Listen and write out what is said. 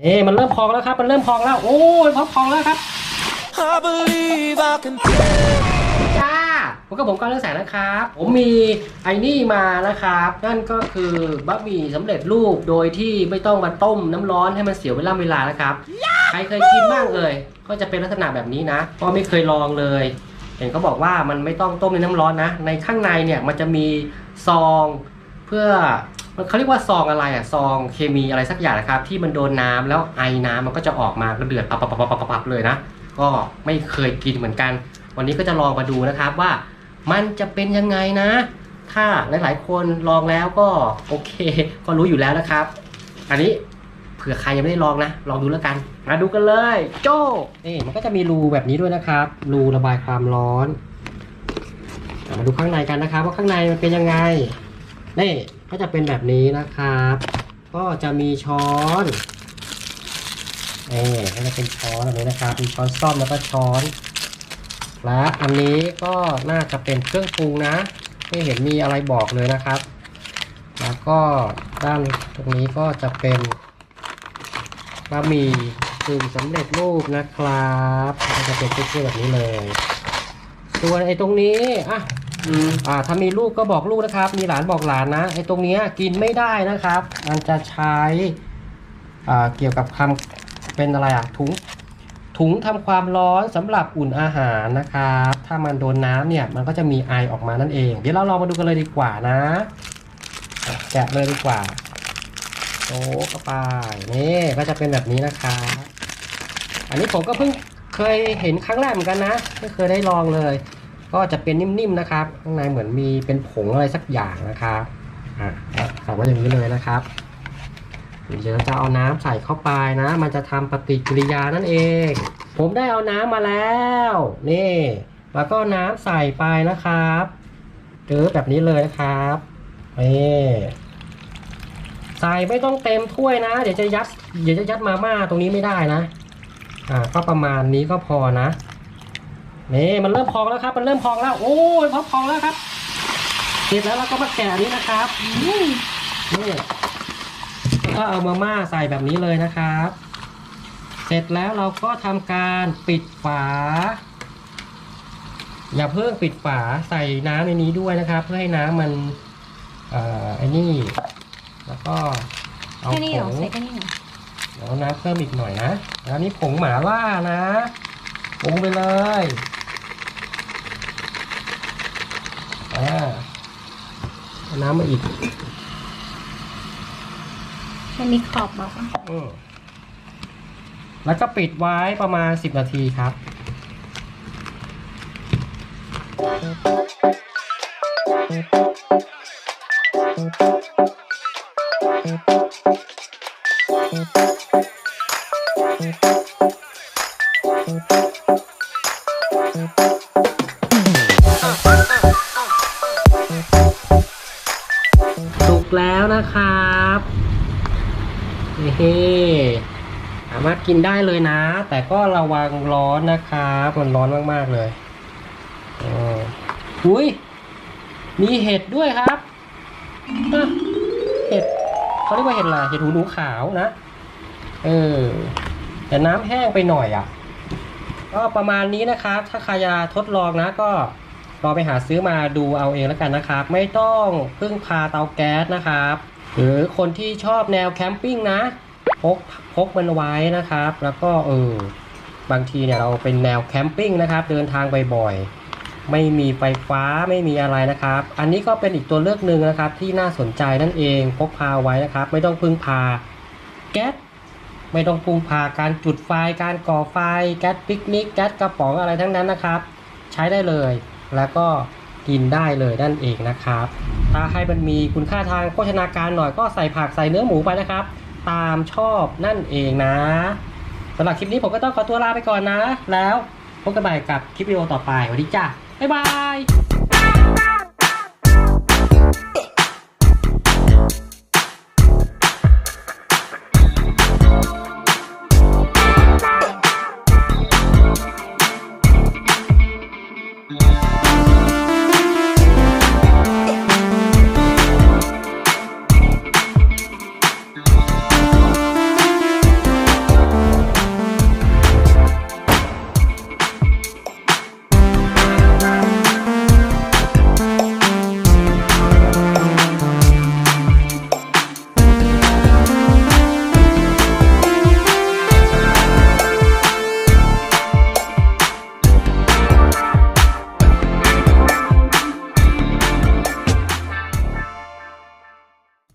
เอ๊ะมันเริ่มพองแล้วครับ มันเริ่มพองแล้ว โอ้ยพองพองแล้วครับ I believe I can จ้าพบกับผมก้อนเรื่องแสงนะครับ ผมมีไอ้นี่มานะครับ นั่นก็คือบะหมี่สำเร็จรูปโดยที่ไม่ต้องมาต้มน้ำร้อนให้มันเสียเวลาเวลานะครับ ใครเคยกินบ้างเอ่ย ก็จะเป็นลักษณะแบบนี้นะก็ไม่เคยลองเลย เห็นเขาบอกว่ามันไม่ต้องต้มในน้ำร้อนนะ ในข้างในเนี่ยมันจะมีซองเพื่อ มันเขาเรียกว่าซองอะไรอะซองเคมีอะไรสักอย่างนะครับ ที่มันโดนน้ำแล้วไอน้ำมันก็จะออกมาก็เดือดปับปับปับปับปับเลยนะ ก็ไม่เคยกินเหมือนกัน วันนี้ก็จะลองมาดูนะครับว่ามันจะเป็นยังไงนะ ถ้าหลายๆ คนลองแล้วก็โอเค ก็รู้อยู่แล้วนะครับ อันนี้เผื่อใครยังไม่ได้ลองนะ ลองดูแล้วกัน มาดูกันเลย โจ้นี่มันก็จะมีรูแบบนี้ด้วยนะครับ รูระบายความร้อน มาดูข้างในกันนะครับ ว่าข้างในมันเป็นยังไงนี่ ก็จะเป็นแบบนี้นะครับ ก็จะมีช้อนนี่ก็จะเป็นช้อนแบบนี้นะครับ มีช้อนซ่อมแล้วก็ช้อน และอันนี้ก็น่าจะเป็นเครื่องปรุงนะ ไม่เห็นมีอะไรบอกเลยนะครับ แล้วก็ด้านตรงนี้ก็จะเป็นบะหมี่กึ่งสำเร็จรูปนะครับ ก็จะเป็นเชื่อๆแบบนี้เลย ส่วนไอ้ตรงนี้อะ อ่าถ้ามีลูกก็บอกลูกนะครับ มีหลานบอกหลานนะไอ้ตรงเนี้ยกินไม่ได้นะครับ มันจะใช้อ่าเกี่ยวกับคำเป็นอะไรอะถุงถุงทำความร้อนสำหรับอุ่นอาหารนะครับ ถ้ามันโดนน้ำเนี่ยมันก็จะมีไอออกมานั่นเอง เดี๋ยวเราลองมาดูกันเลยดีกว่านะ แกะเลยดีกว่าโอ้เข้าไปนี่ก็จะเป็นแบบนี้นะครับ อันนี้ผมก็เพิ่งเคยเห็นครั้งแรกเหมือนกันนะ ไม่เคยได้ลองเลย ก็จะเป็นนิ่มๆนะครับ ข้างในเหมือนมีเป็นผงอะไรสักอย่างนะครับอะใส่ไว้อย่างนี้เลยนะครับเดี๋ยวจะเอาน้ำใส่เข้าไปนะ มันจะทำปฏิกิริยานั่นเอง ผมได้เอาน้ำมาแล้ว นี่ แล้วก็น้ำใส่ไปนะครับเจอแบบนี้เลยนะครับนี่ใส่ไม่ต้องเต็มถ้วยนะ เดี๋ยวจะยัด เดี๋ยวจะยัดมาม่าตรงนี้ไม่ได้นะ อ่า ก็ประมาณนี้ก็พอนะ นี่มันเริ่มพองแล้วครับ มันเริ่มพองแล้ว โอ้ยพอพองแล้วครับเสร็จแล้วเราก็มาแกะอันนี้นะครับอืมนี่ก็เอามาม่าใส่แบบนี้เลยนะครับ เสร็จแล้วเราก็ทำการปิดฝา อย่าเพิ่งปิดฝาใส่น้ำในนี้ด้วยนะครับ เพื่อให้น้ำมันเอ่อไอ้นี่ แล้วก็เอาแค่นี้ผเหรองใส่แค่นี้เหรอเดี๋ยวเอาน้ำเพิ่มอีกหน่อยนะแล้วนี้ผงหมาล่านะผงไปเลย อ่าเอาน้ำมาอีก มันมีขอบบอกว่าอืมแล้วก็ปิดไว้ประมาณ 10 นาทีครับสุ กแล้วนะครับนี่สามารถกินได้เลยนะ แต่ก็ระวังร้อนนะครับมันร้อนมากๆเลยอ๋ออุ้ยมีเห็ดด้วยครับเห็ดเขาเรียกว่าเห็ดอะไรเห็ดหูหนูขาวนะ เออ แต่น้ำแห้งไปหน่อยอะ ก็ประมาณนี้นะครับ ถ้าใครจะทดลองนะก็ ลองไปหาซื้อมาดูเอาเองแล้วกันนะครับ ไม่ต้องพึ่งพาเตาแก๊สนะครับ หรือคนที่ชอบแนวแคมปิ้งนะพกพกมันไว้นะครับ แล้วก็เออบางทีเนี่ยเราเป็นแนวแคมปิ้งนะครับ เดินทางบ่อยๆไม่มีไฟฟ้าไม่มีอะไรนะครับ อันนี้ก็เป็นอีกตัวเลือกหนึ่งนะครับ ที่น่าสนใจนั่นเองพกพาไว้นะครับ ไม่ต้องพึ่งพาแก๊สไม่ต้องพึ่งพาการจุดไฟการก่อไฟแก๊สปิกนิกแก๊สกระป๋องอะไรทั้งนั้นนะครับ ใช้ได้เลย แล้วก็กินได้เลยนั่นเองนะครับ ถ้าให้มันมีคุณค่าทางโภชนาการหน่อยก็ใส่ผักใส่เนื้อหมูไปนะครับ ตามชอบนั่นเองนะสำหรับคลิปนี้ผมก็ต้องขอตัวลาไปก่อนนะ แล้วพบกันใหม่กับคลิปวิดีโอต่อไปสวัสดีจ้าบ๊ายบาย